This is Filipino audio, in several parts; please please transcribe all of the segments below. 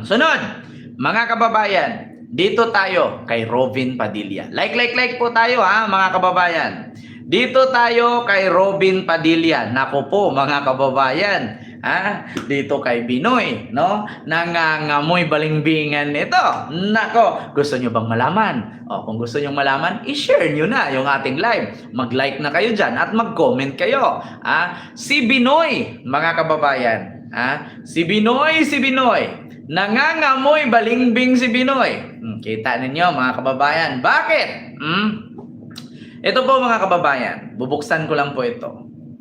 Sunod, mga kababayan, dito tayo kay Robin Padilla. Like, like, like po tayo ha, mga kababayan. Dito tayo kay Robin Padilla. Nako po, mga kababayan. Ha? Dito kay Binoy, no? Nangangamoy balingbingan nito. Nako, gusto nyo bang malaman? O, kung gusto nyo malaman, i-share nyo na yung ating live. Mag-like na kayo dyan at mag-comment kayo. Ha? Si Binoy, mga kababayan. Ha? Si Binoy, si Binoy. Nangangamoy balingbing si Binoy. Hmm, kita ninyo, mga kababayan. Bakit? Hmm? Ito po mga kababayan, bubuksan ko lang po ito.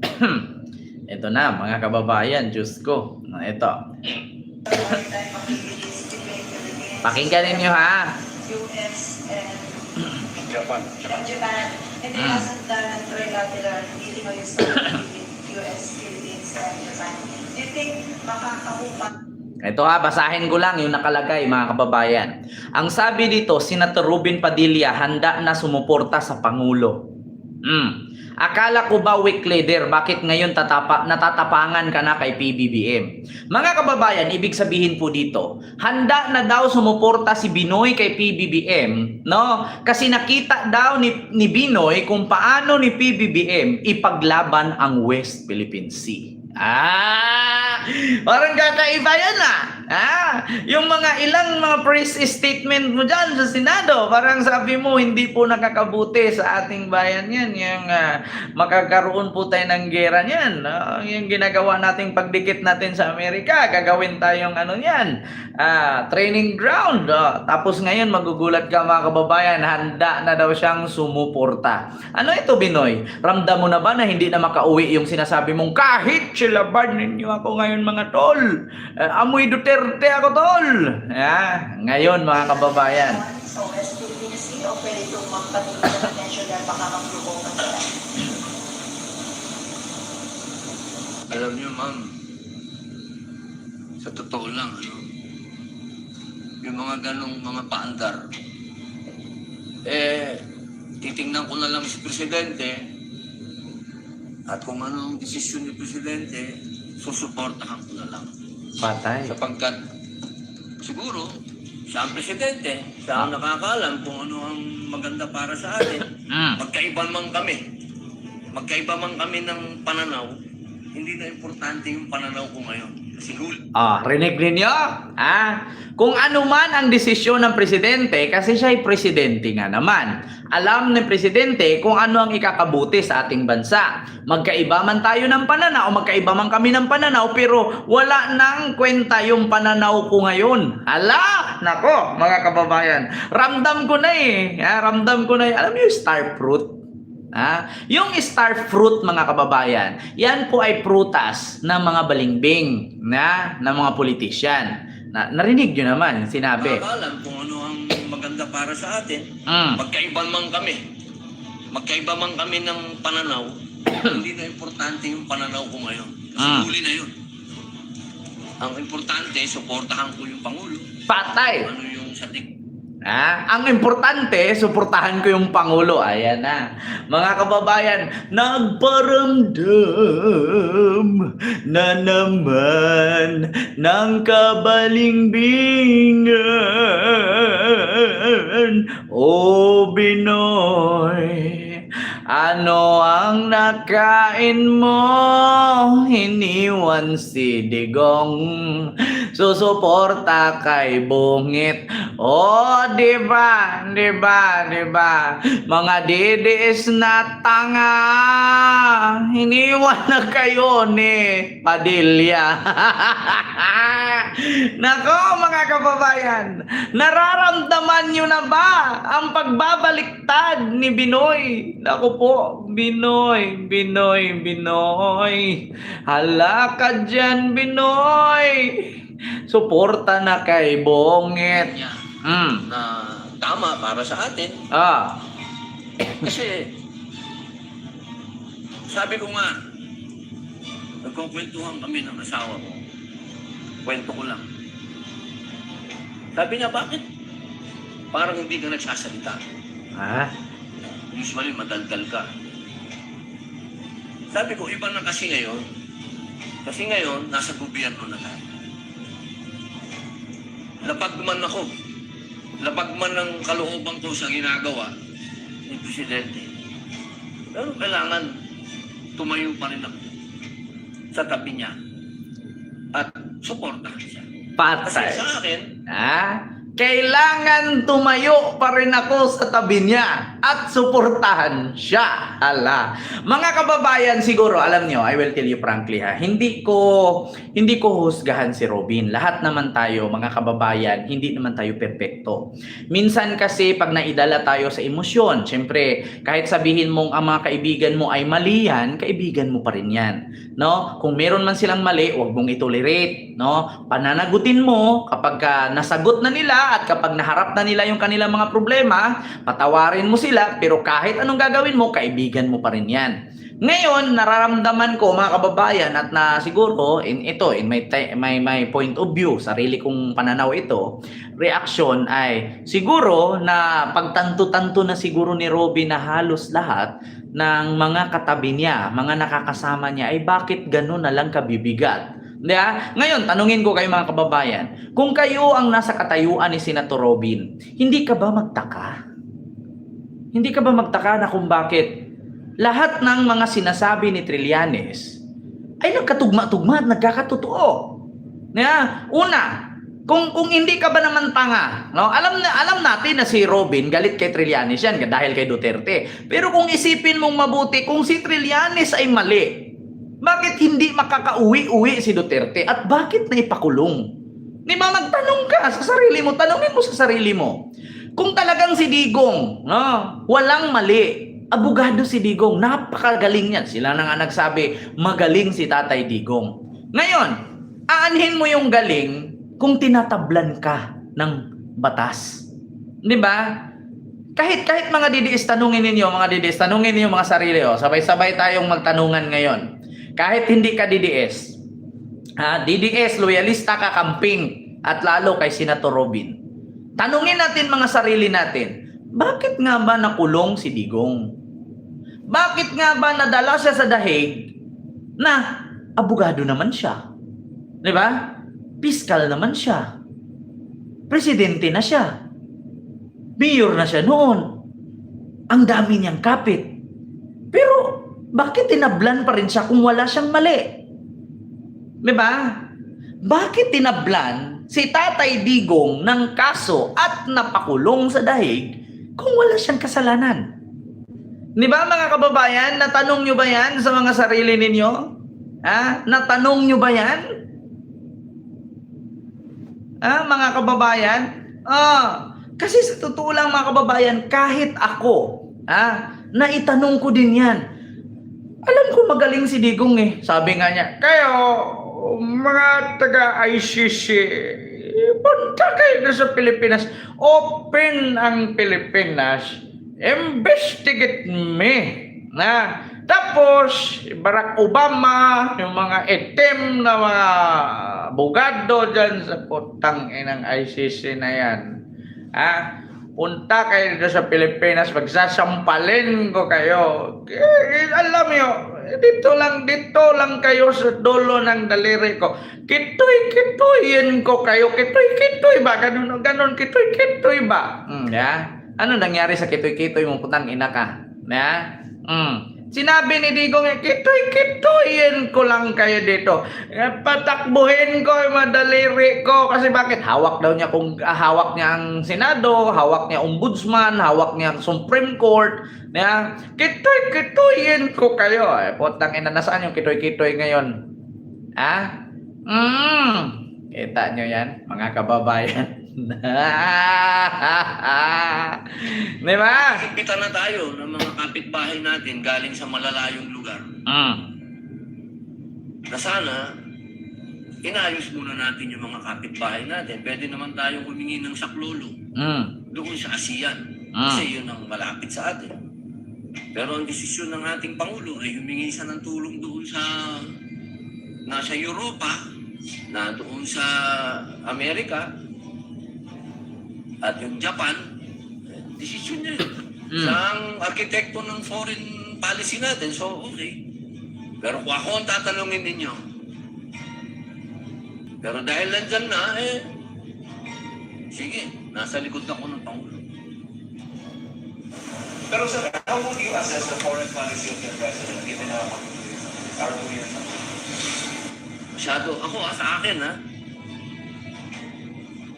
ito na mga kababayan, Diyos ko. Ito. Pakinggan ninyo ha. US and Japan. and Japan. And they Mm. hasn't done trilateral meeting o yung between US, Philippines, and Japan. Do you think makakahupat Ito ha, basahin ko lang yung nakalagay mga kababayan. Ang sabi dito, Senator Ruben Padilla handa na sumuporta sa Pangulo. Hmm. Akala ko ba weak leader, bakit ngayon tatapa, natatapangan ka na kay PBBM? Mga kababayan, ibig sabihin po dito, handa na daw sumuporta si Binoy kay PBBM, no? Kasi nakita daw ni, ni Binoy kung paano ni PBBM ipaglaban ang West Philippine Sea. Ah, parang kakaiba yan ah. Ah, yung mga ilang mga press statement mo dyan sa Senado, parang sabi mo hindi po nakakabuti sa ating bayan yan. Yung ah, makakaroon po tayo ng gera niyan. Ah, yung ginagawa nating pagdikit natin sa Amerika, gagawin tayong ano yan, ah, training ground. Ah, tapos ngayon magugulat ka mga kababayan, handa na daw siyang sumuporta. Ano ito Binoy? Ramdam mo na ba na hindi na makauwi yung sinasabi mong kahit silaban ninyo ako ngayon mga tol. Eh, amoy Duterte ako tol. Yeah, ngayon mga kababayan. sa West Philippine Sea o pwede itong magpatingin ng attention dahil baka mag-provoke sila? Alam niyo, ma'am, sa totoo lang, ano, yung mga ganong mga paandar, eh, titingnan ko na lang si Presidente at kung ano ang desisyon ni Presidente, susuportahan ko na lang. Patay. Sapagkat, siguro, siya ang Presidente, siya ang nakakaalam kung ano ang maganda para sa atin. Mm. Magkaiba man kami. Magkaiba man kami ng pananaw, hindi na importante yung pananaw ko ngayon. Kasi huli. Ah, rinig ninyo? Ah, kung ano man ang desisyon ng presidente, kasi siya ay presidente nga naman. Alam ng presidente kung ano ang ikakabuti sa ating bansa. Magkaiba man tayo ng pananaw, magkaiba man kami ng pananaw, pero wala nang kwenta yung pananaw ko ngayon. Hala! Nako, mga kababayan. Ramdam ko na eh. Ah, ramdam ko na eh. Alam niyo yung star fruit? Ah, yung star fruit mga kababayan, yan po ay prutas ng mga balingbing na ng mga politician. Na, narinig nyo naman, sinabi. Nakakaalam kung ano ang maganda para sa atin. Mm. Magkaiba man kami. Magkaiba man kami ng pananaw, hindi na importante yung pananaw ko ngayon. Kasi Ah. huli na yun. Ang importante, suportahan ko yung Pangulo. Patay. Ano yung sa Ah, ang importante, suportahan ko yung Pangulo. Ayan na. Mga kababayan, nagparamdam na naman ng kabalingbingan. O Binoy, ano ang nakain mo? Hiniwan si Digong. Susuporta kay Bungit. Oh, di ba? Di ba? Di ba? Mga didiis na tanga. Hiniwan na kayo ni Padilla. Nako mga kababayan, nararamdaman nyo na ba ang pagbabaliktad ni Binoy? Nako po, Binoy, Binoy, Binoy. Hala ka dyan, Binoy. Suporta na kay Bongit. niya Mm. na tama para sa atin. Ah. Kasi, sabi ko nga, nagkukwentuhan kami ng asawa ko. Kwento ko lang. Sabi niya, bakit? Parang hindi ka nagsasalita. Ah. Usually, madaldal ka. Sabi ko, iba na kasi ngayon. Kasi ngayon, nasa gobyerno na tayo. Lapag man ako, lapag man ng kalooban ko sa ginagawa ni Presidente. Pero kailangan tumayo pa rin ako sa tabi niya at suportahan siya. Kasi Patay. sa akin, Ah, kailangan tumayo pa rin ako sa tabi niya at suportahan siya. Hala. Mga kababayan, siguro alam nyo, I will tell you frankly ha, hindi ko hindi ko husgahan si Robin. Lahat naman tayo, mga kababayan, hindi naman tayo perpekto. Minsan kasi pag naidala tayo sa emosyon, syempre, kahit sabihin mong ang mga kaibigan mo ay mali yan, kaibigan mo pa rin yan. No? Kung meron man silang mali, huwag mong itolerate, no? Pananagutin mo kapag nasagot na nila at kapag naharap na nila yung kanilang mga problema, patawarin mo sila, pero kahit anong gagawin mo, kaibigan mo pa rin yan. Ngayon, nararamdaman ko mga kababayan at na siguro in ito in my my my point of view, sarili kong pananaw ito, reaction ay siguro na pagtanto-tanto na siguro ni Robin na halos lahat ng mga katabi niya, mga nakakasama niya ay bakit ganun na lang kabibigat? Di ba? Ngayon, tanungin ko kayo mga kababayan, kung kayo ang nasa katayuan ni Senator Robin, hindi ka ba magtaka? Hindi ka ba magtaka na kung bakit lahat ng mga sinasabi ni Trillanes ay nagkatugma-tugma at nagkakatotoo? Yeah. Una, kung kung hindi ka ba naman tanga, no? Alam na alam natin na si Robin galit kay Trillanes yan dahil kay Duterte. Pero kung isipin mong mabuti, kung si Trillanes ay mali, bakit hindi makakauwi-uwi si Duterte at bakit na ipakulong? Di ba magtanong ka sa sarili mo, tanongin mo sa sarili mo. Kung talagang si Digong, no, walang mali, abogado si Digong, napakagaling yan. Sila na nga nagsabi, magaling si Tatay Digong. Ngayon, aanhin mo yung galing kung tinatablan ka ng batas. Di ba? Kahit kahit mga didiis tanungin ninyo, mga didiis tanungin niyo mga sarili oh. Sabay-sabay tayong magtanungan ngayon. Kahit hindi ka DDS, ha, DDS, loyalista ka camping at lalo kay Senator Robin. Tanungin natin mga sarili natin, bakit nga ba nakulong si Digong? Bakit nga ba nadala siya sa dahig na abogado naman siya? Di ba? Piskal naman siya. Presidente na siya. Mayor na siya noon. Ang dami niyang kapit. Pero bakit tinablan pa rin siya kung wala siyang mali? Di ba? Bakit tinablan si Tatay Digong ng kaso at napakulong sa dahig kung wala siyang kasalanan? Di ba mga kababayan, natanong nyo ba yan sa mga sarili ninyo? Ha? Natanong nyo ba yan? Ah, mga kababayan? Ah, kasi sa totoo lang mga kababayan, kahit ako, ah, naitanong ko din yan. Alam ko magaling si Digong eh. Sabi nga niya, kayo, mga taga-ICC, punta kayo na sa Pilipinas. Open ang Pilipinas. Investigate me. Na, tapos, Barack Obama, yung mga itim na mga abogado dyan sa putang inang ICC na yan. Ah, punta kayo dito sa Pilipinas, magsasampalin ko kayo. Eh, alam nyo, dito lang, dito lang kayo sa dulo ng daliri ko. Kitoy-kitoyin ko kayo. Kitoy-kitoy ba? Ganun, ganun, kitoy-kitoy ba? Hmm, ya? Ano nangyari sa kitoy-kitoy mo? Putang ina ka. Ya? Hmm. Sinabi ni Digong, eh, kitoy-kitoyin ko lang kayo dito. Eh, patakbuhin ko yung madaliri ko. Kasi bakit? Hawak daw niya kung ah, hawak niya ang Senado, hawak niya ombudsman, hawak niya ang Supreme Court. Yeah. Kitoy-kitoyin ko kayo. Eh, putang ina, nasaan yung kitoy-kitoy ngayon? Ha? Mm. Kita nyo yan, mga kababayan. Di ba? Higpitan na tayo ng mga kapitbahay natin galing sa malalayong lugar Mm. na sana inayos muna natin yung mga kapitbahay natin. Pwede naman tayong humingi ng saklolo Mm. doon sa ASEAN. Ah. Kasi yun ang malapit sa atin. Pero ang desisyon ng ating Pangulo ay humingi siya ng tulong doon sa nasa Europa, na doon sa Amerika, at yung Japan, desisyon niya yun. Mm. Siya ang arkitekto ng foreign policy natin, so okay. Pero kung ako ang tatanungin ninyo, pero dahil nandyan na, eh, sige, nasa likod ako ng Pangulo. Pero sir, how would you assess the foreign policy of the president given na our two years now? Masyado, ako ah, sa akin ha,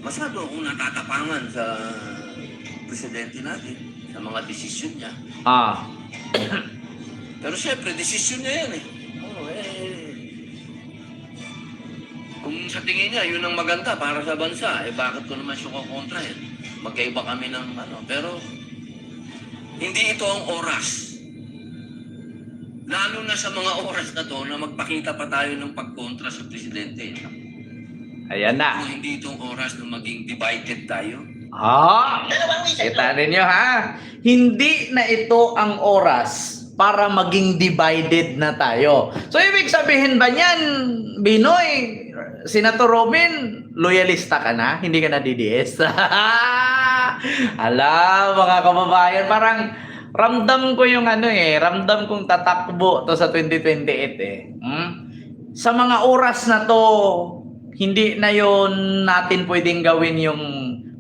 masyado akong natatapangan sa presidente natin, sa mga desisyon niya. Ah, Pero syempre, desisyon niya yan eh. Oo, eh. Kung sa tingin niya, yun ang maganda para sa bansa, eh bakit ko naman siya kontra yan? Magkaiba kami ng ano. Pero, hindi ito ang oras. Lalo na sa mga oras na to na magpakita pa tayo ng pagkontra sa presidente. Ayan na. Hindi itong oras na maging divided tayo. Ah, kita ninyo ha. Hindi na ito ang oras para maging divided na tayo. So ibig sabihin ba niyan, Binoy, Senator Robin, loyalista ka na? Hindi ka na DDS? Ala, mga kababayan, parang ramdam ko yung ano eh, ramdam kong tatakbo to sa 2028 eh. Hmm? Sa mga oras na to, hindi na yon natin pwedeng gawin yung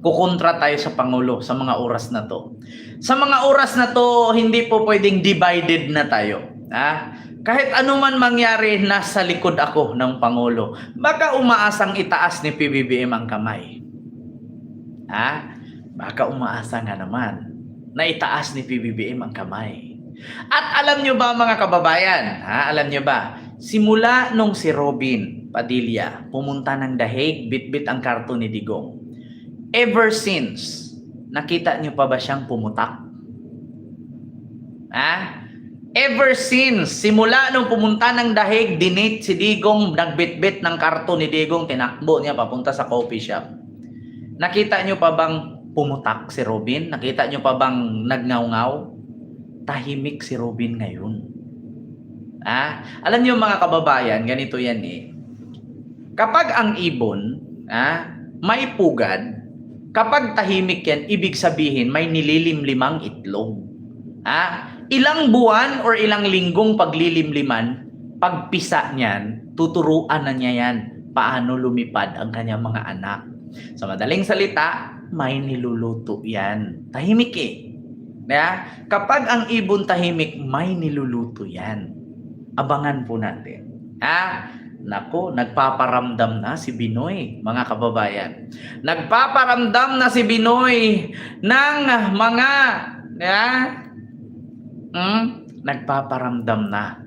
kukontra tayo sa Pangulo sa mga oras na to. Sa mga oras na to, hindi po pwedeng divided na tayo. Ha? Kahit anuman mangyari, nasa likod ako ng Pangulo. Baka umaasang itaas ni PBBM ang kamay. Ha? Baka umaasa nga naman na itaas ni PBBM ang kamay. At alam nyo ba mga kababayan, ha? alam nyo ba, simula nung si Robin Padilla pumunta ng Dahig, bitbit ang karton ni Digong. Ever since, nakita nyo pa ba siyang pumutak? Ha? Ever since, simula nung pumunta ng Dahig, dinate si Digong, nagbitbit ng karton ni Digong, tinakbo niya papunta sa coffee shop. Nakita nyo pa bang pumutak si Robin? Nakita nyo pa bang nagngaw-ngaw? Tahimik si Robin ngayon. Ah, alam niyo mga kababayan, ganito yan eh. Kapag ang ibon, ah, may pugad, kapag tahimik yan, ibig sabihin may nililimlimang itlog. Ah, ilang buwan or ilang linggong paglilimliman, pagpisa niyan, tuturuan na niya yan paano lumipad ang kanyang mga anak. Sa madaling salita, may niluluto yan. Tahimik eh. Yeah? Kapag ang ibon tahimik, may niluluto yan. Abangan po natin. Ha? Nako, nagpaparamdam na si Binoy, mga kababayan. Nagpaparamdam na si Binoy ng mga yeah? hmm? nagpaparamdam na.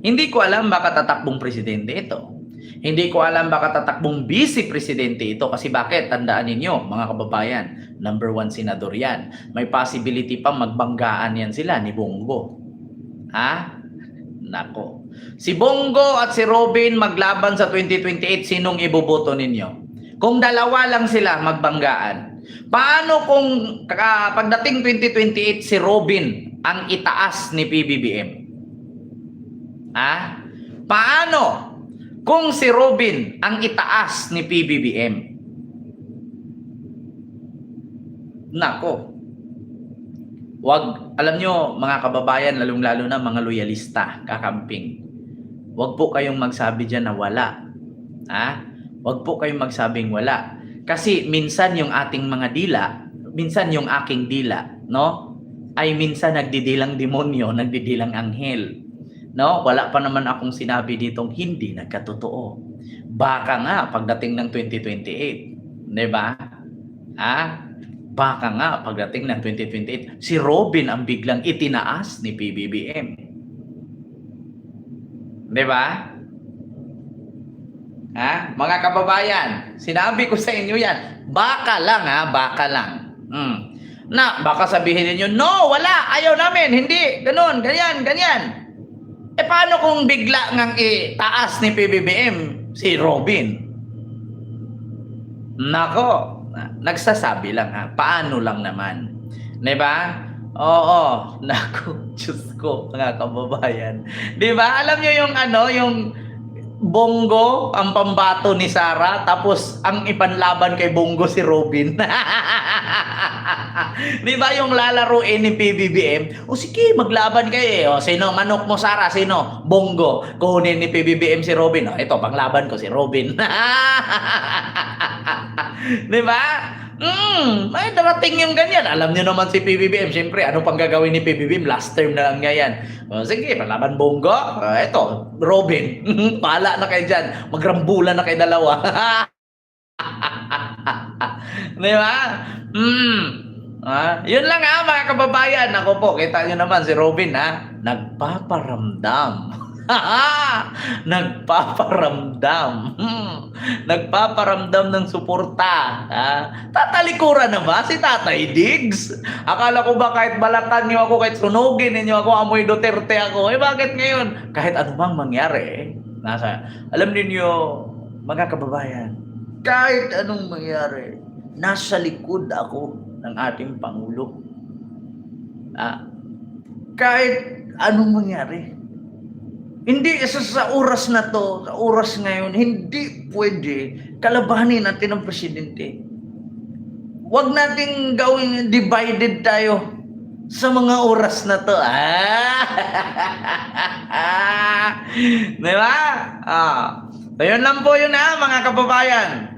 Hindi ko alam baka tatakbong presidente ito. Hindi ko alam baka tatakbong vice presidente ito kasi bakit? Tandaan ninyo, mga kababayan, number one senador yan. May possibility pa magbanggaan yan sila ni Bongo. Ha? Nako. Si Bongo at si Robin maglaban sa 2028, sinong iboboto ninyo? Kung dalawa lang sila magbanggaan, paano kung ka- pagdating 2028 si Robin ang itaas ni PBBM? Ha? Paano kung si Robin ang itaas ni PBBM? Nako. Wag, alam nyo mga kababayan, lalong-lalo na mga loyalista, kakamping. Wag po kayong magsabi dyan na wala. Ha? Wag po kayong magsabing wala. Kasi minsan yung ating mga dila, minsan yung aking dila, no? Ay minsan nagdidilang demonyo, nagdidilang anghel. No? Wala pa naman akong sinabi ditong hindi nagkatotoo. Baka nga pagdating ng 2028, 'di ba? Ha? Baka nga pagdating ng 2028, si Robin ang biglang itinaas ni PBBM. 'Di ba? Ha? Mga kababayan, sinabi ko sa inyo yan. Baka lang ha, baka lang. Mm. Na, baka sabihin niyo, no, wala, ayaw namin, hindi, ganun, ganyan, ganyan. Eh paano kung bigla ngang itaas ni PBBM si Robin? Nako, nagsasabi lang ha, paano lang naman. 'Di ba? Oo, nako, Diyos ko, mga kababayan. 'Di ba? Alam niyo yung ano, yung Bongo ang pambato ni Sara tapos ang ipanlaban kay Bongo si Robin. Di ba yung lalaruin ni PBBM? O sige, maglaban kayo eh. O sino? Manok mo Sara, sino? Bongo. Kunin ni PBBM si Robin. O ito, panglaban ko si Robin. Di ba? Hmm, may darating yung ganyan. Alam niyo naman si PBBM. Siyempre, ano pang gagawin ni PBBM? Last term na lang niya yan. O, sige, palaban Bongo. O, ito, Robin. Pala na kayo dyan. Magrambulan na kayo dalawa. Di ba? Hmm. Ah, yun lang ha, mga kababayan. Ako po, kita nyo naman si Robin ha. Nagpaparamdam. Nagpaparamdam. Hmm. Nagpaparamdam ng suporta. Ha? Tatalikuran na ba si Tatay Diggs? Akala ko ba kahit balatan niyo ako, kahit sunugin ninyo ako, amoy Duterte ako. Eh bakit ngayon? Kahit anumang mangyari, nasa, alam niyo mga kababayan, kahit anong mangyari, nasa likod ako ng ating Pangulo. Ah, kahit anong mangyari, hindi sa, sa oras na to, sa oras ngayon, hindi pwede kalabanin natin ang presidente. Huwag nating gawing divided tayo sa mga oras na to. Ah! Di ba? Ah. So, yun lang po yun ha, mga kababayan.